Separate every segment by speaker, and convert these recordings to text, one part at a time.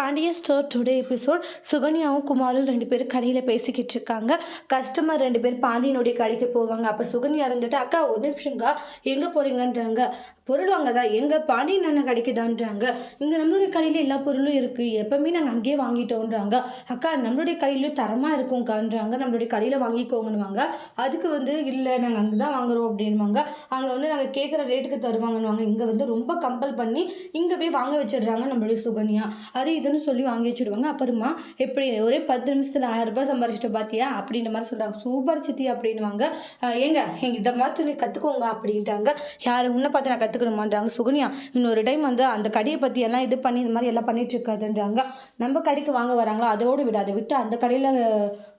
Speaker 1: Pandya store today episode சுகன்யாவும் குமாரும் ரெண்டு பேரும் கடையில் பேசிக்கிட்டு இருக்காங்க. கஸ்டமர் ரெண்டு பேர் பாண்டியனுடைய கடைக்கு போவாங்க. அப்போ சுகன்யா இருந்துட்டு அக்கா ஒரு நிமிஷம்க்கா எங்கே போகிறீங்கன்றாங்க பொருள் அங்கே தான் எங்கள் பாண்டியன் அண்ணன் கடைக்குதான்றாங்க. இங்கே நம்மளுடைய கடையில் எல்லா பொருளும் இருக்குது எப்போவுமே நாங்கள் அங்கேயே வாங்கிட்டோன்றாங்க. அக்கா நம்மளுடைய கடையிலும் தரமாக இருக்கும்க்கான்றாங்க. நம்மளுடைய கடையில் வாங்கிக்கோங்கன்னுவாங்க. அதுக்கு வந்து இல்லை நாங்கள் அங்கே தான் வாங்குறோம் அப்படின்வாங்க அங்கே வந்து நாங்கள் கேட்குற ரேட்டுக்கு தருவாங்கன்னுவாங்க. இங்கே வந்து ரொம்ப கம்பல் பண்ணி இங்கவே வாங்க வச்சிடுறாங்க நம்மளுடைய சுகன்யா. அது இதுன்னு சொல்லி வாங்கி வச்சுடுவாங்க. அப்புறமா எப்படி ஒரே பத்து நிமிஷத்தில் ஆயிரம் ரூபாய் சம்பாரிச்சிட்டு பார்த்தியா அப்படின்ற மாதிரி சொல்கிறாங்க சூப்பர் சித்தி அப்படின்னுவாங்க. ஏங்க எங்க இதை மாதிரி கற்றுக்கோங்க அப்படின்ட்டாங்க. யார் உன்னை பார்த்து நான் கற்றுக்கணுமான்றாங்க சுகன்யா இன்னொரு டைம் வந்து அந்த கடையை பற்றி எல்லாம் இது பண்ணி இந்த மாதிரி எல்லாம் பண்ணிட்டு இருக்காதுன்றாங்க. நம்ம கடைக்கு வாங்க வராங்களோ? அதோடு விடாது. விட்டு அந்த கடையில்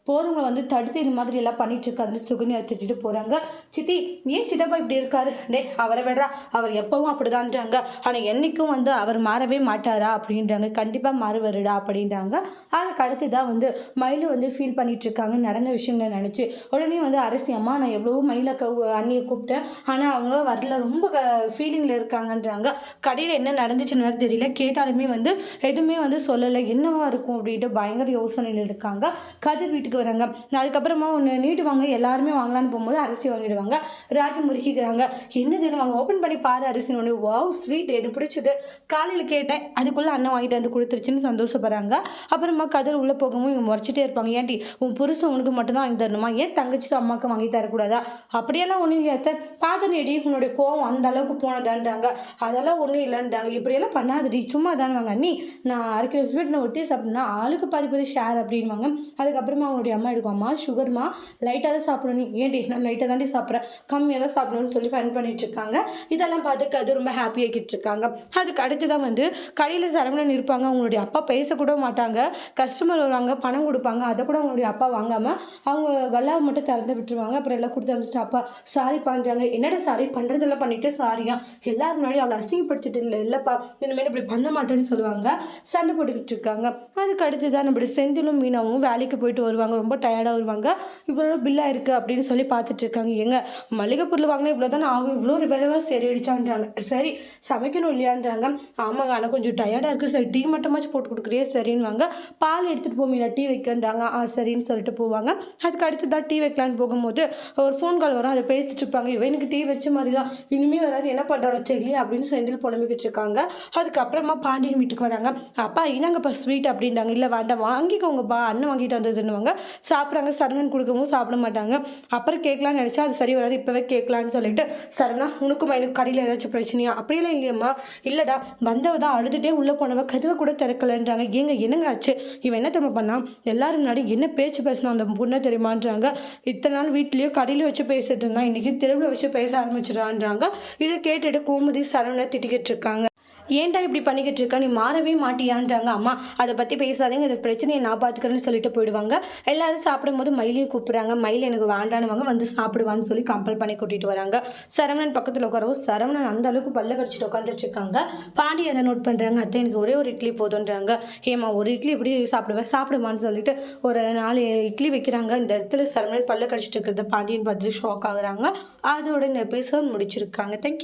Speaker 1: போகிறவங்க வந்து தடுத்து இது மாதிரி எல்லாம் பண்ணிட்டு இருக்காதுன்னு சுகன்யா திட்டிட்டு போகிறாங்க சித்தி ஏன் சித்தப்பா இப்படி இருக்காரு? டே அவரை விடுறா. அவர் எப்பவும் அப்படிதான்றாங்க. ஆனால் என்னைக்கும் வந்து அவர் மாறவே மாட்டாரா அப்படின்றாங்க. கண்டிப்பாக மாறுவாருடா அப்படின்றாங்க. அதுக்கு அடுத்து தான் வந்து மயிலு வந்து ஃபீல் பண்ணிட்டு இருக்காங்க. நடந்த விஷயங்களை நினச்சி. உடனே வந்து அரசி அம்மா நான் எவ்வளவோ மயிலை அண்ணியை கூப்பிட்டேன். ஆனால் அவங்க வரல. ரொம்ப க ஃபீலிங்கில் இருக்காங்கன்றாங்க. கடையில் என்ன நடந்துச்சுன்னு தெரியல. கேட்டாலுமே வந்து எதுவுமே வந்து சொல்லலை. என்னவா இருக்கும்? அப்படின்ட்டு பயங்கர யோசனையில் இருக்காங்க. கதிர் வீட்டுக்கு வராங்க அதுக்கப்புறமா ஒன்று நீட்டு வாங்க எல்லாருமே வாங்கலான்னு போகும்போது அரிசி வாங்கிடுவாங்க. ராஜி முறுக்கிக்கிறாங்க. என்னது வாங்க ஓப்பன் பண்ணி பாரு அரிசின்னு ஒன்று வாவ் ஸ்வீட் எனக்கு பிடிச்சது. காலையில் கேட்டேன். அதுக்குள்ளே அண்ணன் வாங்கிட்டு வந்து கொடுத்துருச்சுன்னு சந்தோஷப்படுறாங்க. அப்புறமா கதிர் உள்ளே போகவும் இவங்க முறைச்சிட்டே இருப்பாங்க. ஏன்டி உன் புருஷன் உனக்கு மட்டும்தான் வாங்கி தரணுமா? ஏன் தங்கச்சிக்கு அம்மாவுக்கு வாங்கி தரக்கூடாதா? அப்படியெல்லாம் ஒன்றும் இல்லையா அத்தை. பாத்தனேடி உன்னுடைய கோவம் அந்த அளவுக்கு போனதான்றாங்க. அதெல்லாம் ஒன்றும் இல்லைன்றாங்க. இப்படியெல்லாம் பண்ணாதடி சும்மா தானுவாங்க நீ நான் அரை கிலோ ஸ்வீட் நான் ஒட்டி சாப்பிட்னா ஆளுக்கு பாதி பாதி ஷேர் அப்படின்வாங்க அதுக்கப்புறமா அவங்க அவனுடைய அம்மா எடுக்கும் அம்மா சுகர்மா லைட்டாக தான் சாப்பிடணும் நீ. ஏன்டி நான் லைட்டாக தாண்டி சாப்பிட்றேன் கம்மியாக தான் சாப்பிடணும்னு சொல்லி ஃபன் பண்ணிட்டு இருக்காங்க. இதெல்லாம் பார்த்து கது ரொம்ப ஹாப்பியாகிட்டு இருக்காங்க. அதுக்கு அடுத்து தான் வந்து கடையில் சரவணன் இருப்பாங்க. அவங்களுடைய அப்பா பேசக்கூட மாட்டாங்க. கஸ்டமர் வருவாங்க பணம் கொடுப்பாங்க. அதை கூட அவங்களுடைய அப்பா வாங்காமல் அவங்க கல்லாவை மட்டும் திறந்து விட்டுருவாங்க. அப்புறம் எல்லாம் கொடுத்து அனுப்பிச்சிட்டு அப்பா சாரி பண்ணுறாங்க என்னடா சாரி பண்ணுறதெல்லாம் பண்ணிட்டு சாரியா எல்லாரும் முன்னாடி அவளை அசிங்கப்படுத்திட்டு இல்லை இல்லைப்பா. இனிமேல் இப்படி பண்ண மாட்டேன்னு சொல்லுவாங்க. சண்டை போட்டுக்கிட்டு இருக்காங்க. அதுக்கு அடுத்து தான் நம்மளுடைய செந்திலும் மீனாவும் வேலைக்கு போயிட்டு வருவாங்க. ரொம்ப டயர்டாக வருவாங்க. இவ்வளோ பில்லாக இருக்குது அப்படின்னு சொல்லி பார்த்துட்டு இருக்காங்க. எங்க மளிகை பொருள் வாங்கினா இவ்வளோ தானே ஆகும் இவ்வளோ விலைவாக சரி அடிச்சான்றாங்க. சரி சமைக்கணும் இல்லையான்றாங்க. ஆமாங்க ஆனால் கொஞ்சம் டயர்டாக இருக்குது சரி டீ மட்டுமாச்சும் போட்டு கொடுக்குறியே சரின்னுவாங்க. பால் எடுத்துகிட்டு போமீங்களா டீ வைக்கன்றாங்க. ஆ சரின்னு சொல்லிட்டு போவாங்க. அதுக்கு அடுத்து தான் டீ வைக்கலான்னு போகும்போது ஒரு ஃபோன் கால் வரும். அதை பேசிட்டு இருப்பாங்க. இவன் எனக்கு டீ வச்ச மாதிரி தான் இனிமேல் வராது. என்ன பண்ணுறாரோ தெரியல அப்படின்னு செந்தில் புலம்பிக்கிட்டு இருக்காங்க. அதுக்கப்புறமா பாண்டியன் வீட்டுக்கு வராங்க. அப்பா இனாங்கப்பா ஸ்வீட் அப்படின்றாங்க. இல்லை வேண்டாம். வாங்கிக்கோங்கப்பா. அண்ணன் வாங்கிட்டு வந்ததுன்னுவாங்க. சாப்பிட்றாங்க. சரணன் கொடுக்கவும் சாப்பிட மாட்டாங்க. அப்புறம் கேட்கலான்னு நினச்சா அது சரி வராது. இப்போவே கேட்கலான்னு சொல்லிட்டு சரவணா உனக்கும் எனக்கு கடையில் ஏதாச்சும் பிரச்சனையா? அப்படியெல்லாம் இல்லையம்மா. இல்லைடா வந்தவ தான் அழுதுகிட்டே உள்ளே போனவ கதவை கூட திறக்கலன்றாங்க. ஏங்க என்னங்க ஆச்சு? இவன் என்ன தம்ப பண்ணான் எல்லாரும் முன்னாடி என்ன பேச்சு பேசினா அந்த பொண்ணை தெரியுமான்றாங்க. இத்தனை நாள் வீட்லேயோ கடையில் வச்சு பேசிட்டு இருந்தான் இன்றைக்கி தெருவில் வச்சு பேச ஆரம்பிச்சிடான்றாங்க இதை கேட்டுட்டு கோமதி சரவணை திட்டிக்கிட்டு இருக்காங்க. ஏன்டா இப்படி பண்ணிக்கிட்டு இருக்க நீ மாறவே மாட்டியான்றாங்க அம்மா அதை பற்றி பேசாதீங்க. இது பிரச்சனையை நான் பார்த்துக்கிறேன்னு சொல்லிட்டு போயிடுவாங்க. எல்லாரும் சாப்பிடும்போது மயிலையும் கூப்பிட்றாங்க. மயில் எனக்கு வேண்டானுவாங்க வந்து சாப்பிடுவான்னு சொல்லி கம்பல் பண்ணி கூட்டிகிட்டு வராங்க. சரவணன் பக்கத்தில் உட்காரவும் சரவணன் அந்த அளவுக்கு பல்ல கடிச்சிட்டு உட்காந்துட்டு இருக்காங்க. பாண்டி அதை நோட் பண்ணுறாங்க அத்தை எனக்கு ஒரே ஒரு இட்லி போதுன்றாங்க ஏமா ஒரு இட்லி எப்படி சாப்பிடுவேன் சாப்பிடுவான்னு சொல்லிட்டு ஒரு நாலு இட்லி வைக்கிறாங்க. இந்த இடத்துல சரவணன் பல்ல கடிச்சிட்டு இருக்கிறத பாண்டியன் பார்த்து ஷாக் ஆகுறாங்க. அதோட இந்த எபிசோட் முடிச்சிருக்காங்க. தேங்க்யூ